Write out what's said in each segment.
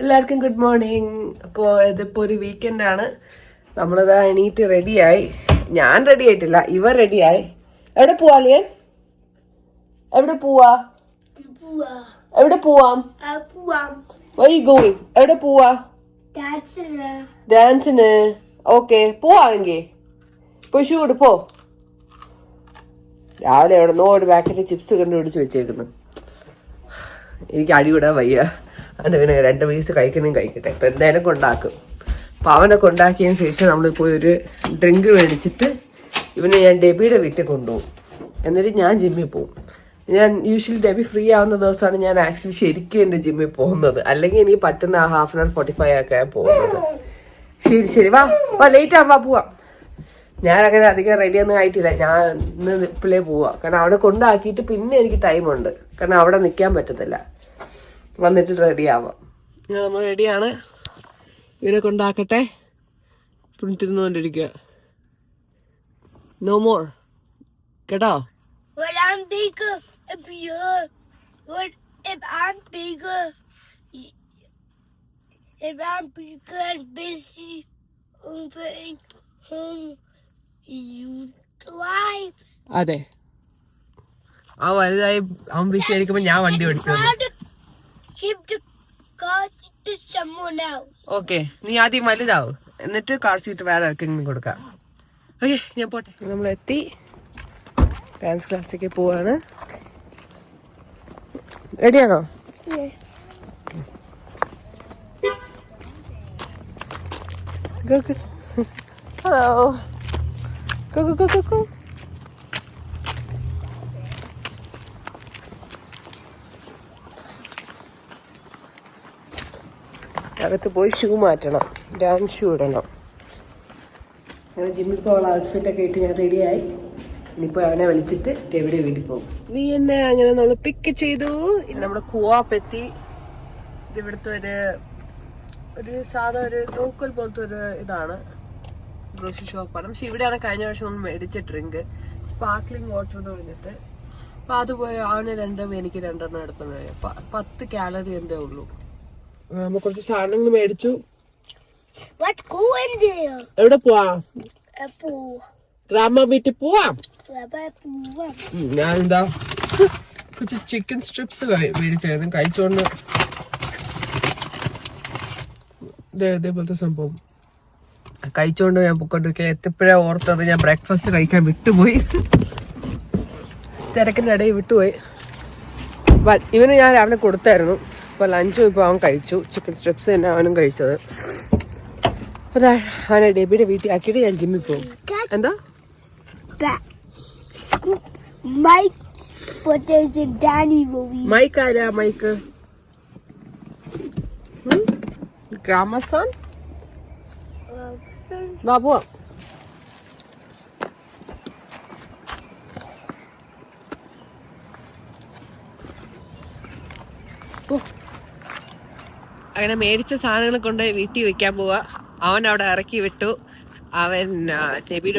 എല്ലാവർക്കും good morning അപ്പോൾ ഇതിപ്പോൾ ഒരു വീക്കെൻഡാണ് നമ്മളിതാ എണീറ്റ് റെഡിയായി ഞാൻ റെഡി ആയിട്ടില്ല ഇവർ റെഡിയായി എവിടെ പോവാ ലിയൻ എവിടെ പോവാ? എവിടെ പോവാം. വൈ ഗോയിങ് എവിടെ പോവാ? ഡാൻസിന് ഓക്കെ പോവാങ്കി പോയി ഷൂ എടുപ്പോ രാവിലെ എവിടെ നോ ഒരു പാക്കറ്റ് ചിപ്സ് കണ്ടുപിടിച്ച് വെച്ചേക്കുന്നു. എനിക്ക് അടിവിടാൻ വയ്യ. അതുകൊണ്ട് പിന്നെ രണ്ട് പീസ് കഴിക്കണമെങ്കിൽ കഴിക്കട്ടെ. ഇപ്പം എന്തായാലും കൊണ്ടാക്കും. അപ്പോൾ അവനെ കൊണ്ടാക്കിയതിന് ശേഷം നമ്മൾ പോയി ഒരു ഡ്രിങ്ക് മേടിച്ചിട്ട് ഇവനെ ഞാൻ ഡെബിയുടെ വീട്ടിൽ കൊണ്ടുപോകും. എന്നിട്ട് ഞാൻ ജിമ്മിൽ പോകും. ഞാൻ യൂഷ്വലി ഡെബി ഫ്രീ ആവുന്ന ദിവസമാണ് ഞാൻ ആക്ച്വലി ശരിക്കും എന്റെ ജിമ്മിൽ പോകുന്നത്. അല്ലെങ്കിൽ എനിക്ക് പറ്റുന്ന half an hour forty five ഒക്കെ പോകുന്നത്. ശരി ശരി വാ വാ ലേറ്റ് ആവാ പോവാം. ഞാൻ അങ്ങനെ അധികം റെഡി ഒന്നും ആയിട്ടില്ല. ഞാൻ ഇന്ന് ഇപ്പോഴേ പോവാം. കാരണം അവിടെ കൊണ്ടാക്കിയിട്ട് പിന്നെ എനിക്ക് ടൈമുണ്ട് കാരണം അവിടെ നിൽക്കാൻ പറ്റത്തില്ല. വന്നിട്ട് റെഡി ആവാം നമ്മൾ റെഡിയാണ്. ഇവിടെ കൊണ്ടാക്കട്ടെ. തിരുന്നുകൊണ്ടിരിക്കുക നോ മോർ കേട്ടോ? When I'm bigger, if you're, what if I'm bigger, y- if I'm bigger and busy, home, you drive. അതെ. ആ വലുതായി അവൻ ബിസി ആയിരിക്കുമ്പോ ഞാൻ വണ്ടി ഓടിച്ചു ഓക്കെ നീ ആദ്യം വലുതാവും. എന്നിട്ട് കാർ സീറ്റ് വേറെ ആർക്കെങ്കിലും കൊടുക്കാം. ഓക്കെ ഞാൻ പോട്ടെ. നമ്മൾ എത്തി ഡാൻസ് ക്ലാസ്സിലേക്ക് പോവാണ്. റെഡിയാണോ hello Go, go. Go, go, go, അകത്ത് പോയി ഷൂ മാറ്റണം. ഡാൻസ് ഷൂ ഇടണം. അങ്ങനെ ജിമ്മിൽ പോകാനുള്ള ഔട്ട്ഫിറ്റ് ഒക്കെ ഇട്ട് ഞാൻ റെഡിയായി ഇനിയിപ്പോൾ അവനെ വിളിച്ചിട്ട് എവിടെ വീട്ടിൽ പോകും. നീ എന്നെ അങ്ങനെ നമ്മൾ പിക്ക് ചെയ്തു. നമ്മുടെ കൂവാപ്പെത്തി ഇത് ഇവിടുത്തെ ഒരു ഒരു സാധാ ഒരു ലോക്കൽ പോലത്തെ ഒരു ഇതാണ്. ഗ്രോസറി ഷോപ്പാണ് പക്ഷെ ഇവിടെയാണ് കഴിഞ്ഞ വർഷം നമ്മൾ മേടിച്ച ഡ്രിങ്ക് സ്പാർക്ലിംഗ് വാട്ടർ എന്ന് പറഞ്ഞിട്ട്. അപ്പൊ അത് പോയി അവന് രണ്ടും എനിക്ക് രണ്ടെണ്ണം എടുത്തു പത്ത് കാലറി എന്തേ ഉള്ളൂ. നമ്മൾ കുറച്ച് സാധനങ്ങൾ മേടിച്ചു. എവിടെ പോവാ. ഗ്രാമ വീട്ടിൽ പോവാം? ഞാൻ എന്താ ഞാനെന്താ? കുറച്ച് ചിക്കൻ സ്ട്രിപ്സ് മേടിച്ചായിരുന്നു. കഴിച്ചോണ്ട്. ഇതേപോലത്തെ സംഭവം. കഴിച്ചോണ്ട് ഞാൻ പൊക്കോണ്ടിരിക്കുക എത്തിപ്പോഴാ ഓർത്തത് ഞാൻ ബ്രേക്ക്ഫാസ്റ്റ് കഴിക്കാൻ വിട്ടുപോയി. തിരക്കിന്റെ ഇടയിൽ വിട്ടുപോയി ഇവന് ഞാൻ രാവിലെ കൊടുത്തായിരുന്നു. അപ്പോൾ ലഞ്ചും ഇപ്പോൾ അവൻ കഴിച്ചു. ചിക്കൻ സ്ട്രിപ്സ് തന്നെ അവനും കഴിച്ചത്. അപ്പോൾ അവനെ ഡെബിയുടെ വീട്ടിൽ ആക്കിയിട്ട് ഞാൻ ജിമ്മിൽ പോകും. എന്താ. മൈക്ക് ആരാ മൈക്ക് ഗ്രാമസാൻ ബാബു അങ്ങനെ മേടിച്ച സാധനങ്ങൾ കൊണ്ട് വീട്ടിൽ വെക്കാൻ പോവാ. അവൻ അവിടെ ഇറക്കി വിട്ടു. അവൻ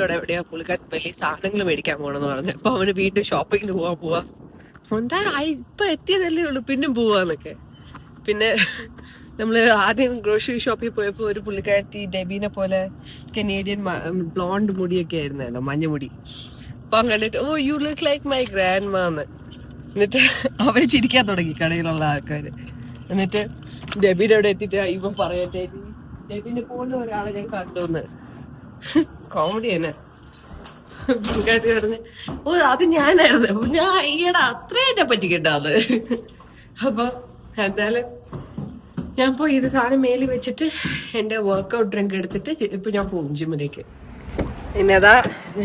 അവിടെ എവിടെയാ പുള്ളിക്കാരൻ വലിയ സാധനങ്ങൾ മേടിക്കാൻ പോകണമെന്ന് പറഞ്ഞു. അപ്പൊ അവന് വീട്ടിൽ ഷോപ്പിങ്ങിന് പോവാൻ പോവാ. എന്താ ഇപ്പൊ എത്തിയതല്ലേ ഉള്ളൂ പിന്നെ പോവാന്നൊക്കെ. പിന്നെ നമ്മൾ ആദ്യം ഗ്രോസറി ഷോപ്പിൽ പോയപ്പോ ഒരു പുള്ളിക്കാരത്തി ഡെബീനെ പോലെ കനേഡിയൻ ബ്ലോണ്ട് മുടിയൊക്കെ ആയിരുന്നല്ലോ മഞ്ഞ മുടി. അപ്പൊ കണ്ടിട്ട് ഓ you look like my grandma എന്നിട്ട് അവർ ചിരിക്കാൻ തുടങ്ങി കടയിലുള്ള ആൾക്കാര്. എന്നിട്ട് ഡെബിയുടെ അവിടെ എത്തിയിട്ട് ഇപ്പൊ പറയട്ടെ. ഡെബിന്റെ പോലെ ഒരാളെ ഞാൻ കണ്ടുവന്ന് കോമഡി തന്നെ. ഓ അത് ഞാനായിരുന്നു. ഞാൻ ഈയിടെ അത്ര എന്നെ പറ്റിക്കണ്ടാത് അപ്പൊ എന്തായാലും ഞാൻ പോയി ഇത് സാധനം മേലിൽ വെച്ചിട്ട് എന്റെ വർക്ക്ഔട്ട് ഡ്രിങ്ക് എടുത്തിട്ട് ഇപ്പൊ ഞാൻ പോകും ജിമ്മിലേക്ക് പിന്നെ അതാ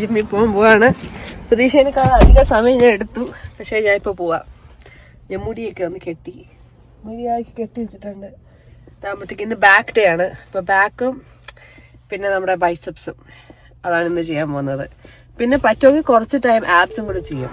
ജിമ്മിൽ പോകാൻ പോവാണ്. പ്രതീക്ഷേനേക്കാൾ അധികം സമയം ഞാൻ എടുത്തു. പക്ഷെ ഞാൻ ഇപ്പൊ പോവാം. ഞാൻ മുടിയൊക്കെ ഒന്ന് കെട്ടി. മര്യാദയ്ക്ക് കെട്ടി വെച്ചിട്ടുണ്ട് താകുമ്പോഴത്തേക്ക് ഇന്ന് ബാക്ക് ഡേ ആണ്. ഇപ്പൊ ബാക്കും പിന്നെ നമ്മുടെ ബൈസെപ്സും അതാണ് ഇന്ന് ചെയ്യാൻ പോകുന്നത്. പിന്നെ പറ്റുമെങ്കിൽ കുറച്ച് ടൈം ആപ്സും കൂടെ ചെയ്യും.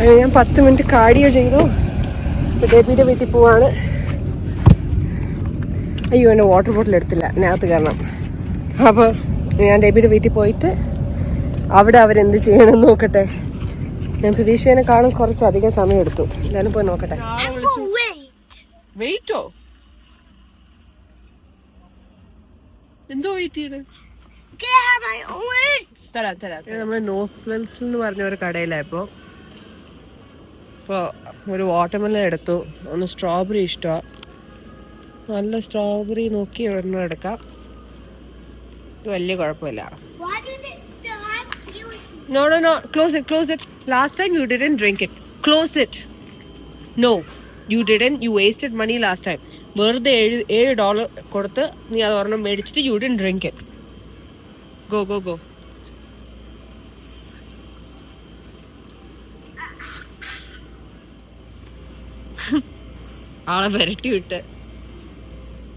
ഞാൻ പത്ത് മിനിറ്റ് കാർഡിയോ ചെയ്തു. ബേബിയുടെ വീട്ടിൽ പോവാണ്. അയ്യോ എന്റെ വാട്ടർ ബോട്ടിൽ എടുത്തില്ല. അതിനകത്ത് കാരണം അപ്പോൾ ഞാൻ ഡേബിയുടെ വീട്ടിൽ പോയിട്ട് അവിടെ അവരെന്ത് ചെയ്യണമെന്ന് നോക്കട്ടെ. ഞാൻ പ്രതീക്ഷേനെ കാണും കുറച്ചധികം സമയം എടുത്തു. എന്തായാലും പോയി നോക്കട്ടെ. വെയിറ്റോ എന്തോ വെയിറ്റ് ചെയ്യണേ? തരാം തരാം നമ്മൾ നോർത്ത് എന്ന് പറഞ്ഞ ഒരു കടയിലാണ് ഇപ്പോൾ ഒരു വാട്ടർമെല്ലൻ എടുത്തു. ഒന്ന് സ്ട്രോബെറി ഇഷ്ടമാണ് നല്ല സ്ട്രോബെറി നോക്കി ഒരെണ്ണം എടുക്കാം. ഇത് വലിയ കുഴപ്പമില്ല? No no no close it close it last time you didn't drink it close it no you didn't you wasted money last time വെറുതെ ഏഴ് ഏഴ് ഡോളർ കൊടുത്ത് നീ അത് ഒരെണ്ണം മേടിച്ചിട്ട് you didn't drink it go go go ആളെ വരട്ടി വിട്ട്.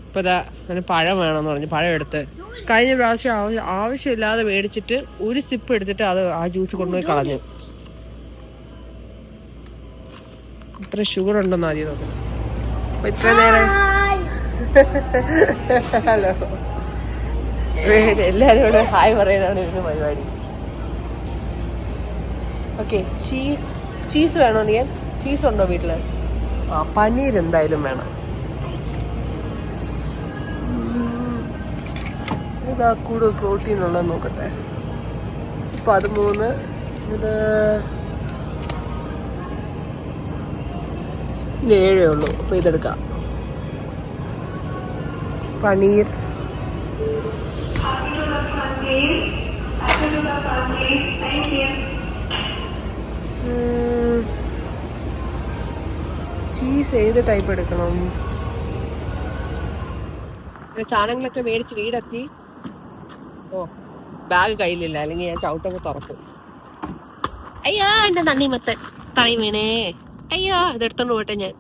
ഇപ്പൊ ഇതാ അവന് പഴം വേണമെന്ന് പറഞ്ഞു പഴം എടുത്ത്. കഴിഞ്ഞ പ്രാവശ്യം ആവശ്യം ആവശ്യമില്ലാതെ മേടിച്ചിട്ട് ഒരു സിപ്പ് എടുത്തിട്ട് അത് ആ ജ്യൂസ് കൊണ്ടുപോയി കളഞ്ഞു. ഇത്ര ഷുഗർ ഉണ്ടെന്ന് ആദ്യം നോക്കണം ഇത്ര നേരം ഹലോ എല്ലാരും കൂടെ ഹായ് പറയാനാണ് ഇതിന് പരിപാടി. ഓക്കെ ചീസ് ചീസ് വേണോ നീ ചീസ് ഉണ്ടോ വീട്ടിൽ? ആ പനീർ എന്തായാലും വേണം. ഇതാ കൂടുതൽ പ്രോട്ടീൻ ഉള്ളത് നോക്കട്ടെ. പതിമൂന്ന് ഇത് ഏഴേ ഉള്ളൂ അപ്പൊ ഇതെടുക്കാം. പനീർ. ചീസ് ഏത് ടൈപ്പ് എടുക്കണം? സാധനങ്ങളൊക്കെ മേടിച്ച് വീടെത്തി. ഓ ബാഗ് കയ്യിലില്ല. അല്ലെങ്കിൽ ഞാൻ ചവിട്ടൊക്കെ തുറക്കും. അയ്യോ എന്റെ തണ്ണിമത്തൻ. തറയി വീണേ. അയ്യോ ഇതെടുത്തോണ്ട് പോട്ടെ ഞാൻ.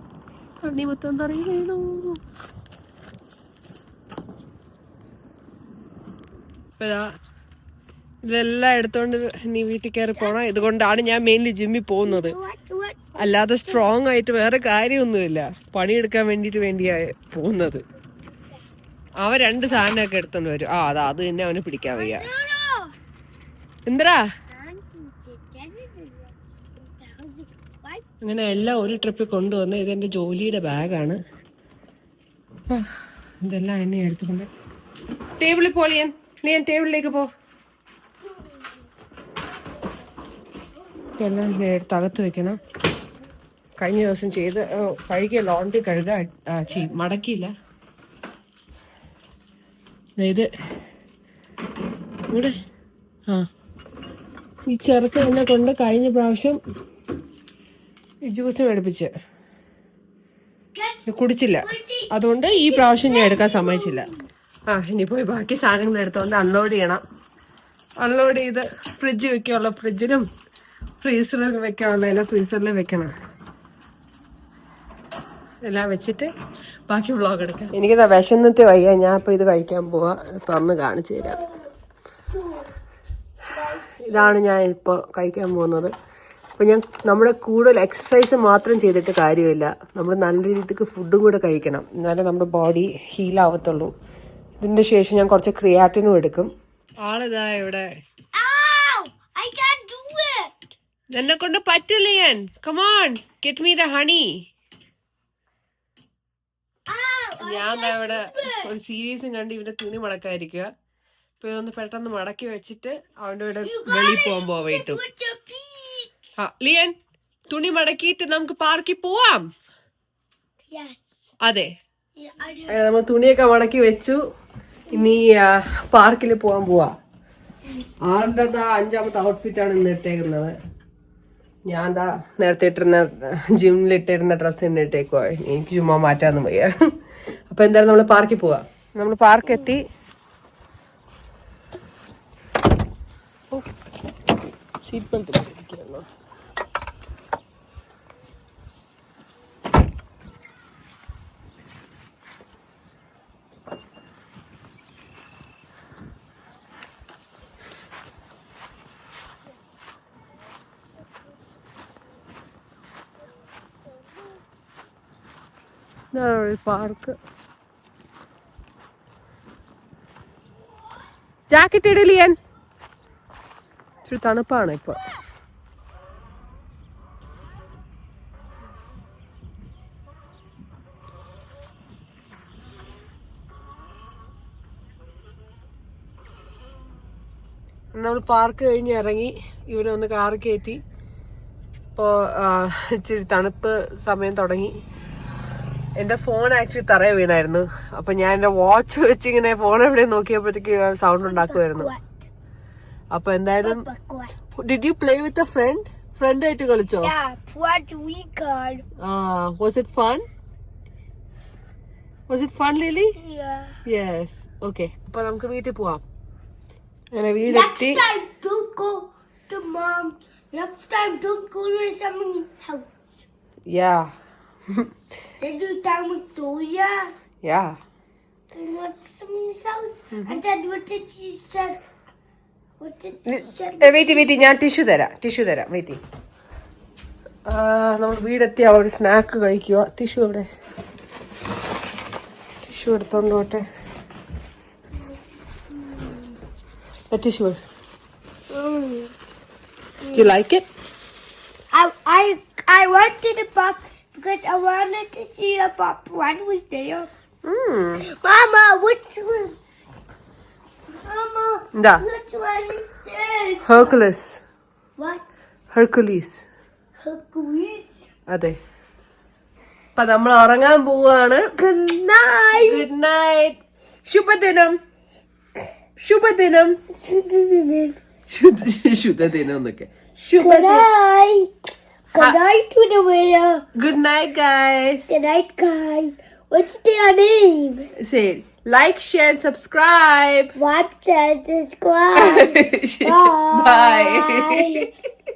തണ്ണിമത്തൻ തറയി വീണു. ഇതെല്ലാം എടുത്തോണ്ട് നീ വീട്ടിൽ കയറി പോണം. ഇതുകൊണ്ടാണ് ഞാൻ മെയിൻലി ജിമ്മിൽ പോകുന്നത്? അല്ലാതെ സ്ട്രോങ് ആയിട്ട് വേറെ കാര്യമൊന്നുമില്ല. പണിയെടുക്കാൻ വേണ്ടിയിട്ട് വേണ്ടിയാ പോകുന്നത്. അവൻ രണ്ട് സാധനമൊക്കെ എടുത്തോണ്ട് വരും. ആ അതാ അത് തന്നെ അവന് പിടിക്കാൻ വയ്യ. എന്തരാ? അങ്ങനെ എല്ലാം ഒരു ട്രിപ്പിൽ കൊണ്ടുവന്ന് ഇതെന്റെ ജോലിയുടെ ബാഗാണ്. ഇതെല്ലാം എന്നെ എടുത്തുകൊണ്ട്. ടേബിളിൽ പോ ലിയൻ. ലിയൻ ടേബിളിലേക്ക് പോ. ഇതെല്ലാം ഞാൻ എടുത്ത് അകത്ത് വെക്കണം. കഴിഞ്ഞ ദിവസം ചെയ്ത് കഴുകിയ ലോണ്ടി കഴുക ആ, ചീ മടക്കിയില്ല. അതായത് ഇവിടെ ആ. ഈ ചെറുക്ക് എന്നെ കൊണ്ട് കഴിഞ്ഞ പ്രാവശ്യം ജ്യൂസ് മേടിപ്പിച്ച്. കുടിച്ചില്ല. അതുകൊണ്ട് ഈ പ്രാവശ്യം ഞാൻ എടുക്കാൻ സമ്മതിച്ചില്ല. ആ ഇനി പോയി ബാക്കി സാധനങ്ങൾ എടുത്തോണ്ട് അൺലോഡ് ചെയ്യണം. അൺലോഡ് ചെയ്ത് ഫ്രിഡ്ജ് വെക്കാനുള്ള ഫ്രിഡ്ജിലും ഫ്രീസറിൽ വെക്കാനുള്ള എല്ലാം ഫ്രീസറിൽ വെക്കണം. എല്ലാം വെച്ചിട്ട് ബാക്കി വ്ളോഗ് എടുക്കാം. എനിക്ക് വിശന്നിട്ട് വയ്യ. ഞാൻ അപ്പൊ ഇത് കഴിക്കാൻ പോവാ. തുറന്ന് കാണിച്ചു തരാം. ഇതാണ് ഞാൻ ഇപ്പോൾ കഴിക്കാൻ പോകുന്നത്. അപ്പോൾ ഞാൻ നമ്മുടെ കൂടുതൽ എക്സസൈസ് മാത്രം ചെയ്തിട്ട് കാര്യമില്ല. നമ്മൾ നല്ല രീതിക്ക് ഫുഡും കൂടെ കഴിക്കണം. എന്നാലേ നമ്മുടെ ബോഡി ഹീലാവത്തുള്ളൂ ഇതിന്റെ ശേഷം ഞാൻ കുറച്ച് ക്രിയാറ്റിനും എടുക്കും. ആളിതാ ഇവിടെ. Ow! I can't do it. എന്നെ കൊണ്ട് പറ്റില്ല ഞാൻ come on get me the honey! ഞാൻ ഇവിടെ ഒരു സീരീസും കണ്ട് ഇവന്റെ തുണി മടക്കായിരിക്കുക അപ്പൊ ഇതൊന്ന് പെട്ടെന്ന് മടക്കി വെച്ചിട്ട് അവന്റെ കൂടെ വെളിയിൽ പോകുമ്പോ. ആ ലിയൻ തുണി മടക്കിയിട്ട് നമുക്ക് പാർക്കിൽ പോവാം. അതെ. നമ്മൾ തുണിയൊക്കെ മടക്കി വെച്ചു. ഇനി പാർക്കിൽ പോവാൻ പോവാ. ആളുടെ അഞ്ചാമത്തെ ഔട്ട്ഫിറ്റ് ആണ് ഇന്ന് ഇട്ടേക്കുന്നത്. ഞാൻ ദാ നേരത്തെ ഇട്ടിരുന്ന ജിമ്മിൽ ഇട്ടിരുന്ന ഡ്രസ്സ് തന്നെ ഇട്ടേക്കുവാ. എനിക്ക് ചുമ്മാ മാറ്റാന്ന് വയ്യ. അപ്പോൾ എന്തായാലും നമ്മൾ പാർക്കിൽ പോവാം. നമ്മൾ പാർക്ക് എത്തി. സീറ്റ് ബെൽറ്റ് ഇതാണ് പാർക്ക് ജാക്കറ്റ് ഇടലിയൻ ഇച്ചിരി തണുപ്പാണ് ഇപ്പൊ. നമ്മൾ പാർക്ക് കഴിഞ്ഞ് ഇറങ്ങി ഇവിടെ ഒന്ന് കാറ് കയറ്റി. ഇപ്പോൾ ഇച്ചിരി തണുപ്പ് സമയം തുടങ്ങി. എന്റെ ഫോൺ ആക്ച്വലി തറയെ വീണായിരുന്നു. അപ്പൊ ഞാൻ എന്റെ വാച്ച് വെച്ച് ഇങ്ങനെ ഫോൺ എവിടെ നോക്കിയപ്പോഴത്തേക്ക് സൗണ്ട് ഉണ്ടാക്കുമായിരുന്നു അപ്പൊ എന്തായാലും did you play with a friend friend ആയിട്ട് കളിച്ചോ? Yeah. Was it fun was it fun Lily Yeah. Yes okay അപ്പൊ നമുക്ക് വീട്ടിൽ പോവാം. അങ്ങനെ വീടെത്തി. time, Then do time with Toya. Yeah Then went someone's house. And then what did she said? What did she said? Wait wait ഞാൻ tissue തരാം tissue തരാം wait നമ്മൾ വീടെത്തി അവിടെ സ്നാക്ക് കഴിക്കുക ടിഷ്യൂ എവിടെ ടിഷ്യൂ എടുത്തോണ്ട് പോട്ടെ tissue Mm. You like it I I I went to the park because I wanted to see a pop one was there. Mama, which one? Mama, da. which one is this? Hercules. What? Hercules. Hercules. അതെ അപ്പൊ നമ്മൾ ഉറങ്ങാൻ പോവാണ് good night good night ശുഭദിനം ശുഭദിനം ശുദ്ധ ശുദ്ധദിനം എന്നൊക്കെ ശുഭദിനം. Good night to the winner. Good night, guys. Good night, guys. What's their name? Say like, share, and subscribe. Watch and subscribe. Bye. Bye.